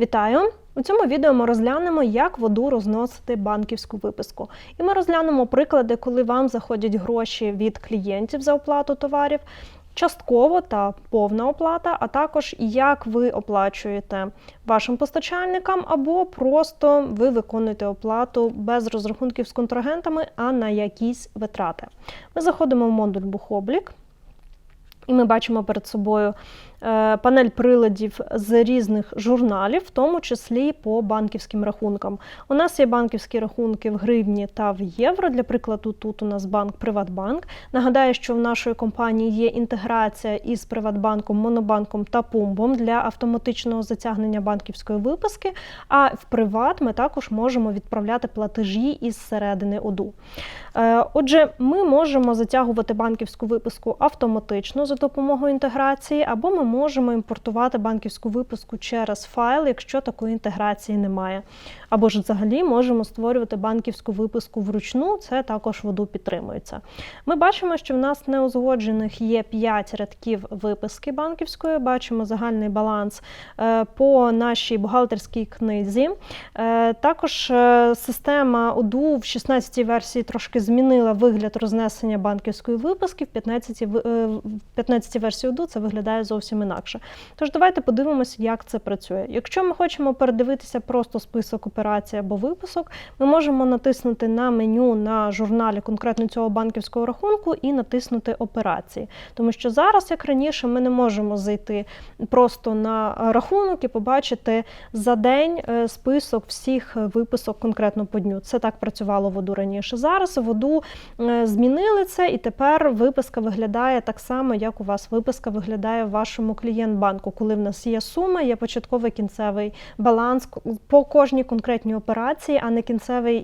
Вітаю! У цьому відео ми розглянемо, як воду розносити банківську виписку. І ми розглянемо приклади, коли вам заходять гроші від клієнтів за оплату товарів, частково та повна оплата, а також як ви оплачуєте вашим постачальникам, або просто ви виконуєте оплату без розрахунків з контрагентами, а на якісь витрати. Ми заходимо в модуль Бухоблік. І ми бачимо перед собою панель приладів з різних журналів, в тому числі по банківським рахункам. У нас є банківські рахунки в гривні та в євро. Для прикладу, тут у нас банк Приватбанк. Нагадаю, що в нашої компанії є інтеграція із Приватбанком, Монобанком та Пумбом для автоматичного затягнення банківської виписки. А в Приват ми також можемо відправляти платежі із середини ОДУ. Е, Отже, ми можемо затягувати банківську виписку автоматично за допомогою інтеграції, або ми можемо імпортувати банківську виписку через файл, якщо такої інтеграції немає. Або ж взагалі можемо створювати банківську виписку вручну, це також воду підтримується. Ми бачимо, що в нас неузгоджених є 5 рядків виписки банківської. Бачимо загальний баланс е, по нашій бухгалтерській книзі. Е, Також е, система ОДУ в 16 версії трошки змінила вигляд рознесення банківської виписки. В 15 в- е, 15 версії ОДУ це виглядає зовсім інакше. Тож давайте подивимося, як це працює. Якщо ми хочемо передивитися просто список операцій або виписок, ми можемо натиснути на меню на журналі конкретно цього банківського рахунку і натиснути операції. Тому що зараз, як раніше, ми не можемо зайти просто на рахунок і побачити за день е, список всіх виписок конкретно по дню. Це так працювало в ОДУ раніше. Зараз в ОДУ е, змінили це, і тепер виписка виглядає так само, як у вас виписка виглядає в вашому клієнт-банку, коли в нас є сума, є початковий кінцевий баланс по кожній конкретній операції, а не кінцевий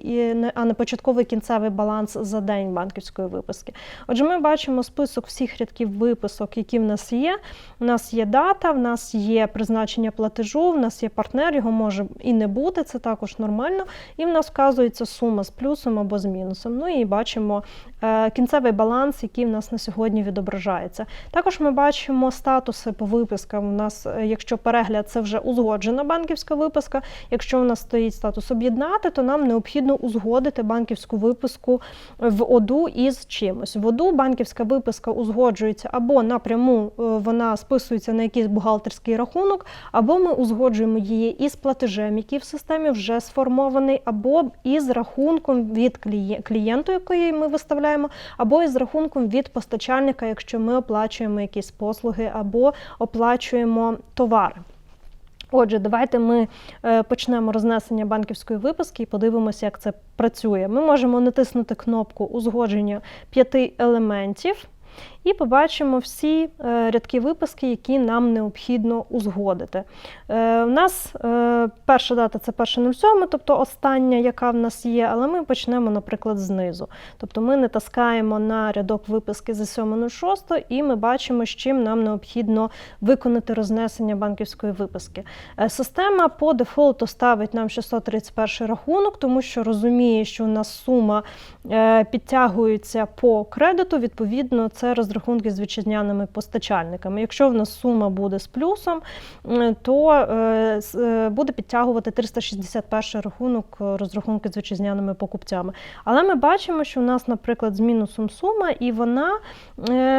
а не початковий кінцевий баланс за день банківської виписки. Отже, ми бачимо список всіх рядків виписок, які в нас є. У нас є дата, в нас є призначення платежу, в нас є партнер, його може і не бути, це також нормально. І в нас вказується сума з плюсом або з мінусом. Ну і бачимо е, кінцевий баланс, який в нас на сьогодні відображається. Також ми бачимо статуси по випискам. У нас, е, якщо перегляд, це вже узгоджена банківська виписка. Якщо у нас стоїть статус об'єднати, то нам необхідно узгодити банківську виписку в ОДУ із чимось. В ОДУ банківська виписка узгоджується або напряму е, вона списується на якийсь бухгалтерський рахунок, або ми узгоджуємо її із платежем, який в системі вже сформований, або із рахунком від кліє- клієнту, який ми виставляємо, або із рахунком від постачальника, якщо ми оплачуємо якісь послуги або оплачуємо товари. Отже, давайте ми е, почнемо рознесення банківської виписки і подивимося, як це працює. Ми можемо натиснути кнопку узгодження п'яти елементів. І побачимо всі е, рядки виписки, які нам необхідно узгодити. Е, у нас е, перша дата це 1.07, тобто остання, яка в нас є, але ми почнемо, наприклад, знизу. Тобто ми натискаємо на рядок виписки за 7.06 і ми бачимо, з чим нам необхідно виконати рознесення банківської виписки. Е, Система по дефолту ставить нам 631 рахунок, тому що розуміє, що у нас сума е, підтягується по кредиту, відповідно, це розрахунки з вітчизняними постачальниками. Якщо в нас сума буде з плюсом, е, то е, е, буде підтягувати 361 рахунок розрахунки з вітчизняними покупцями. Але ми бачимо, що у нас, наприклад, з мінусом сума, і вона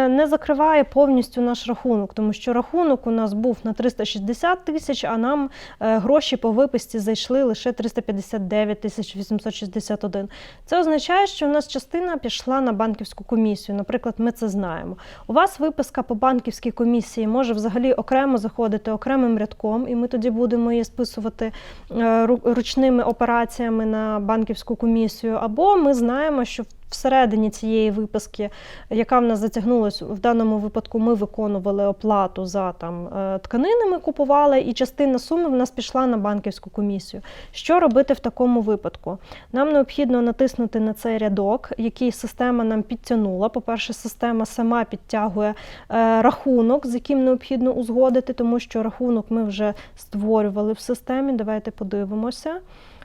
не закриває повністю наш рахунок, тому що рахунок у нас був на 360 тисяч, а нам гроші по виписці зайшли лише 359 тисяч 861. Це означає, що у нас частина пішла на банківську комісію. Наприклад, ми це знаємо. У вас виписка по банківській комісії може взагалі окремо заходити окремим рядком, і ми тоді будемо її списувати е, ручними операціями на банківську комісію. Або ми знаємо, що всередині цієї виписки, яка в нас затягнулась, в даному випадку ми виконували оплату за там е, тканини, ми купували, і частина суми в нас пішла на банківську комісію. Що робити в такому випадку? Нам необхідно натиснути на цей рядок, який система нам підтягнула. По-перше, система сама підтягує е, рахунок, з яким необхідно узгодити, тому що рахунок ми вже створювали в системі. Давайте подивимося.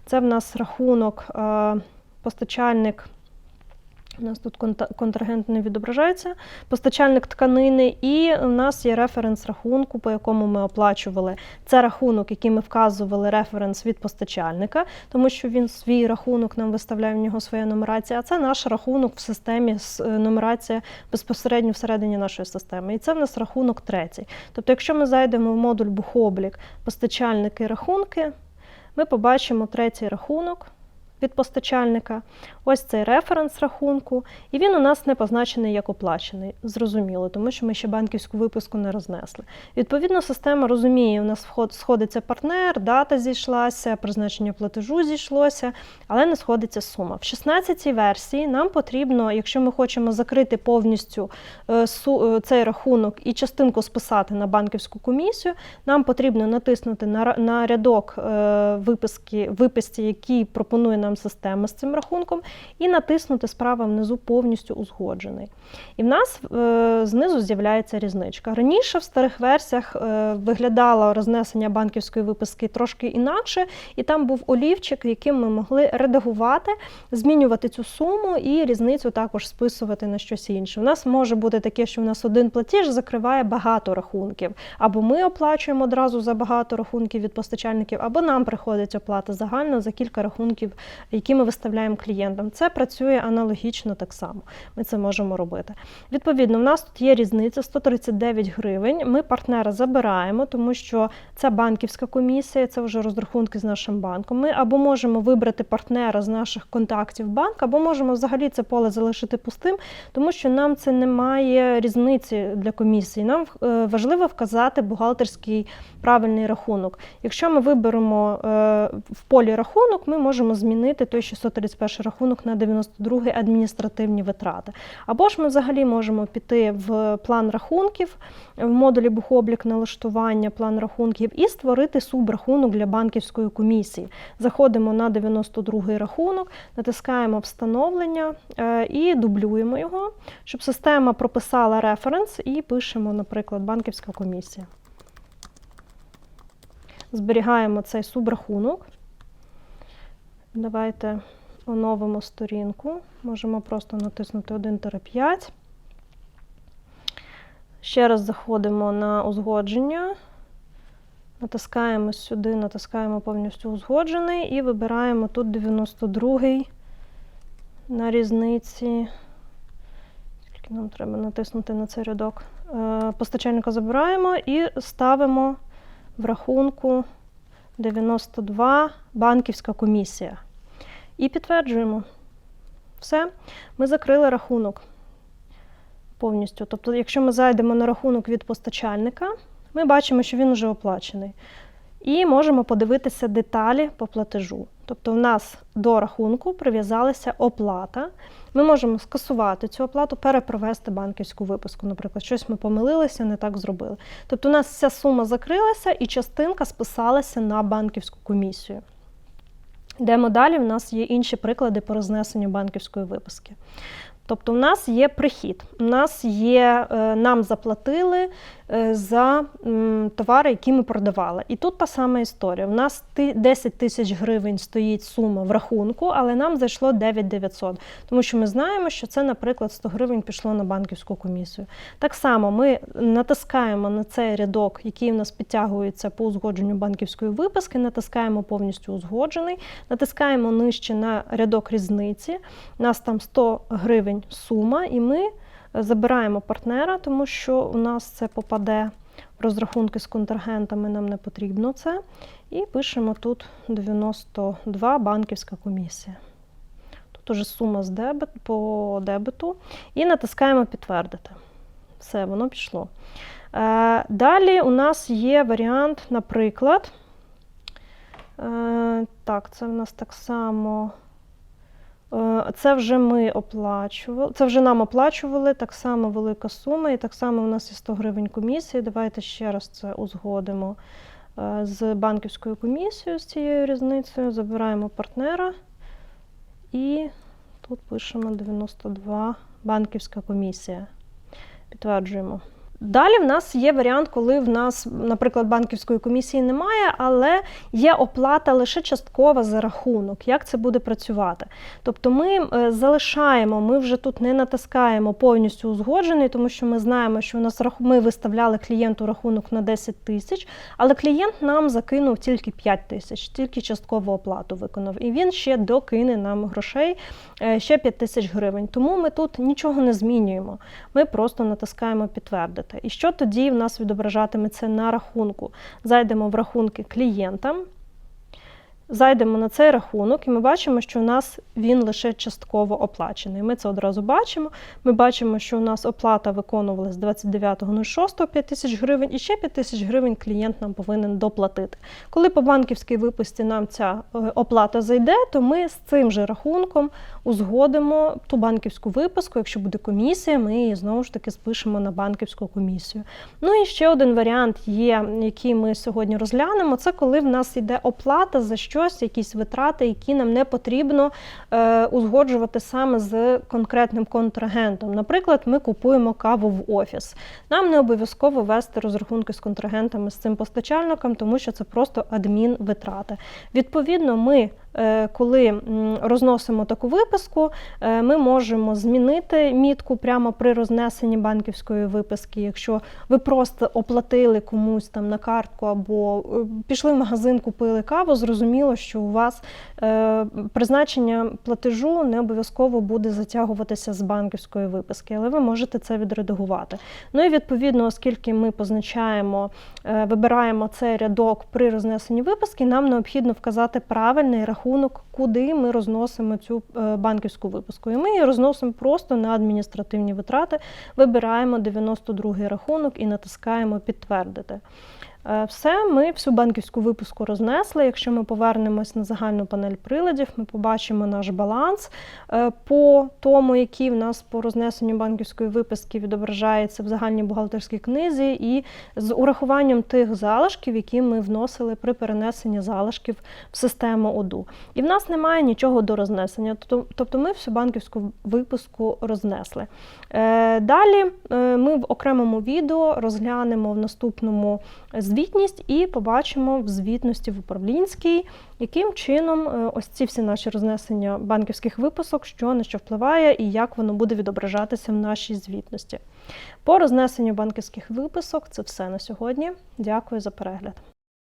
Це в нас рахунок е, постачальник У нас тут контрагент не відображається, постачальник тканини, і у нас є референс рахунку, по якому ми оплачували. Це рахунок, який ми вказували референс від постачальника, тому що він свій рахунок нам виставляє в нього своя нумерація. А це наш рахунок в системі е, нумерація безпосередньо всередині нашої системи. І це в нас рахунок третій. Тобто, якщо ми зайдемо в модуль бухоблік, постачальники рахунки, ми побачимо третій рахунок від постачальника. Ось цей референс рахунку, і він у нас не позначений як оплачений. Зрозуміло, тому що ми ще банківську виписку не рознесли. Відповідно, система розуміє, у нас вход сходиться партнер, дата зійшлася, призначення платежу зійшлося, але не сходиться сума. В 16-й версії нам потрібно, якщо ми хочемо закрити повністю е, е, цей рахунок і частинку списати на банківську комісію, нам потрібно натиснути на, на рядок е, виписки, виписці, який пропонує нам система з цим рахунком, і натиснути справа внизу повністю узгоджений. І в нас е, знизу з'являється різничка. Раніше в старих версіях е, виглядало рознесення банківської виписки трошки інакше, і там був олівчик, яким ми могли редагувати, змінювати цю суму і різницю також списувати на щось інше. У нас може бути таке, що в нас один платіж закриває багато рахунків, або ми оплачуємо одразу за багато рахунків від постачальників, або нам приходить оплата загально за кілька рахунків, які ми виставляємо клієнтам. Це працює аналогічно так само. Ми це можемо робити. Відповідно, в нас тут є різниця 139 гривень. Ми партнера забираємо, тому що це банківська комісія, це вже розрахунки з нашим банком. Ми або можемо вибрати партнера з наших контактів банк, або можемо взагалі це поле залишити пустим, тому що нам це не має різниці для комісії. Нам е, важливо вказати бухгалтерський правильний рахунок. Якщо ми виберемо е, в полі рахунок, ми можемо змінити той 631 рахунок на 92 адміністративні витрати. Або ж ми взагалі можемо піти в план рахунків в модулі бухоблік налаштування, план рахунків і створити субрахунок для банківської комісії. Заходимо на 92 рахунок, натискаємо встановлення е, і дублюємо його, щоб система прописала референс і пишемо, наприклад, банківська комісія. Зберігаємо цей субрахунок. Давайте оновимо сторінку. Можемо просто натиснути 1-5. Ще раз заходимо на узгодження. Натискаємо сюди, натискаємо повністю узгоджений і вибираємо тут 92-й на різниці. Скільки нам треба натиснути на цей рядок? Е, Постачальника забираємо і ставимо в рахунку 92 банківська комісія. І підтверджуємо. Все, ми закрили рахунок повністю. Тобто, якщо ми зайдемо на рахунок від постачальника, ми бачимо, що він вже оплачений. І можемо подивитися деталі по платежу. Тобто, в нас до рахунку прив'язалася оплата. Ми можемо скасувати цю оплату, перепровести банківську виписку. Наприклад, щось ми помилилися, не так зробили. Тобто, у нас вся сума закрилася і частинка списалася на банківську комісію. Йдемо далі, в нас є інші приклади по рознесенню банківської виписки. Тобто, в нас є прихід, у нас є, е, нам заплатили за товари, які ми продавали. І тут та сама історія. У нас 10 тисяч гривень стоїть сума в рахунку, але нам зайшло 9 900, тому що ми знаємо, що це, наприклад, 100 гривень пішло на банківську комісію. Так само ми натискаємо на цей рядок, який в нас підтягується по узгодженню банківської виписки, натискаємо повністю узгоджений, натискаємо нижче на рядок різниці. У нас там 100 гривень сума, і ми забираємо партнера, тому що у нас це попаде в розрахунки з контрагентами, нам не потрібно це. І пишемо тут 92 банківська комісія. Тут уже сума з дебет, по дебету. І натискаємо підтвердити. Все, воно пішло. Е, далі у нас є варіант, наприклад. Е, так, це в нас так само. Е, Це вже ми оплачували, це вже нам оплачували, так само велика сума, і так само у нас є 100 гривень комісії. Давайте ще раз це узгодимо е, з банківською комісією, з цією різницею. Забираємо партнера і тут пишемо 92 банківська комісія. Підтверджуємо. Далі в нас є варіант, коли в нас, наприклад, банківської комісії немає, але є оплата лише часткова за рахунок. Як це буде працювати? Тобто ми е, залишаємо, ми вже тут не натискаємо повністю узгоджений, тому що ми знаємо, що у нас ми виставляли клієнту рахунок на 10 тисяч, але клієнт нам закинув тільки 5 тисяч, тільки часткову оплату виконав. І він ще докине нам грошей е, ще 5 тисяч гривень. Тому ми тут нічого не змінюємо. Ми просто натискаємо підтвердити. І що тоді в нас відображатиметься на рахунку? Зайдемо в рахунки клієнта. Зайдемо на цей рахунок, і ми бачимо, що у нас він лише частково оплачений. Ми це одразу бачимо. Ми бачимо, що у нас оплата виконувалась 29.06 5 тисяч гривень, і ще 5 тисяч гривень клієнт нам повинен доплатити. Коли по банківській виписці нам ця е, оплата зайде, то ми з цим же рахунком узгодимо ту банківську виписку. Якщо буде комісія, ми її знову ж таки спишемо на банківську комісію. Ну і ще один варіант є, який ми сьогодні розглянемо. Це коли в нас йде оплата за щось, якісь витрати, які нам не потрібно е, узгоджувати саме з конкретним контрагентом. Наприклад, ми купуємо каву в офіс. Нам не обов'язково вести розрахунки з контрагентами з цим постачальником, тому що це просто адмінвитрати. Відповідно, ми. Е, Коли розносимо таку виписку, е, ми можемо змінити мітку прямо при рознесенні банківської виписки. Якщо ви просто оплатили комусь там на картку або е, пішли в магазин, купили каву, зрозуміло, що у вас призначення платежу не обов'язково буде затягуватися з банківської виписки, але ви можете це відредагувати. Ну і відповідно, оскільки ми позначаємо, вибираємо цей рядок при рознесенні виписки, нам необхідно вказати правильний рахунок, куди ми розносимо цю е, банківську випуску. І ми її розносимо просто на адміністративні витрати, вибираємо 92-й рахунок і натискаємо підтвердити. Е, Все, ми всю банківську випуску рознесли. Якщо ми повернемось на загальну панель приладів, ми побачимо наш баланс е, по тому, який в нас по рознесенню банківської виписки відображається в загальній бухгалтерській книзі, і з урахуванням тих залишків, які ми вносили при перенесенні залишків в систему ОДУ. І в нас немає нічого до рознесення. Тобто- Тобто ми всю банківську випуску рознесли. Е, Далі ми в окремому відео розглянемо в наступному звітність і побачимо в звітності в управлінській, яким чином е, ось ці всі наші рознесення банківських виписок, що на що впливає і як воно буде відображатися в нашій звітності. По рознесенню банківських виписок це все на сьогодні. Дякую за перегляд.